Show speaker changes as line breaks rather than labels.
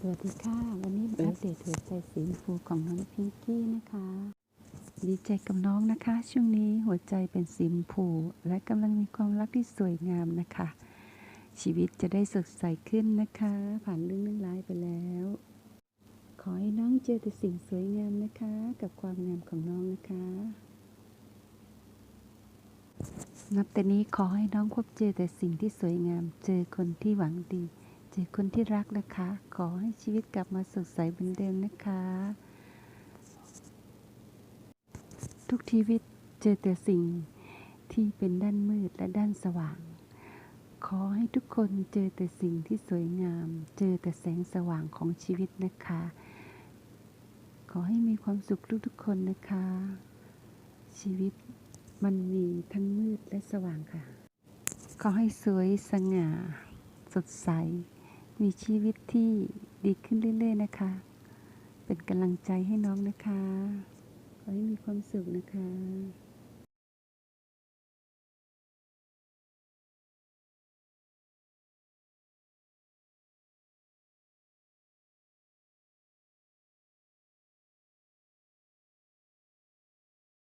สวัสดีค่ะ วันนี้มาอัปเดตหัวใจสีชมพูของน้องพิงกี้นะคะ ดีใจกับน้องนะคะ ช่วงนี้หัวใจเป็นสีชมพูและกำลังมีความรักที่สวยงามนะคะ ชีวิตจะได้สดใสขึ้นนะคะ ผ่านเรื่องเรื่องร้ายไปแล้ว ขอให้น้องเจอแต่สิ่งสวยงามนะคะ กับความงามของน้องนะคะ นับแต่นี้ขอให้น้องพบเจอแต่สิ่งที่สวยงาม เจอคนที่หวังดีเจคนที่รักนะคะ ขอให้ชีวิตกลับมาสดใสเหมือนเดิมนะคะ ทุกชีวิตเจอแต่สิ่งที่เป็นด้านมืดและด้านสว่าง ขอให้ทุกคนเจอแต่สิ่งที่สวยงาม เจอแต่แสงสว่างของชีวิตนะคะ ขอให้มีความสุขทุกๆคนนะคะ ชีวิตมันมีทั้งมืดและสว่างค่ะ ขอให้สวยสง่า สดใส มีชีวิตที่ดีขึ้นเรื่อย ๆ นะคะ เป็นกำลังใจให้น้องนะคะ ขอให้มีความสุขนะคะ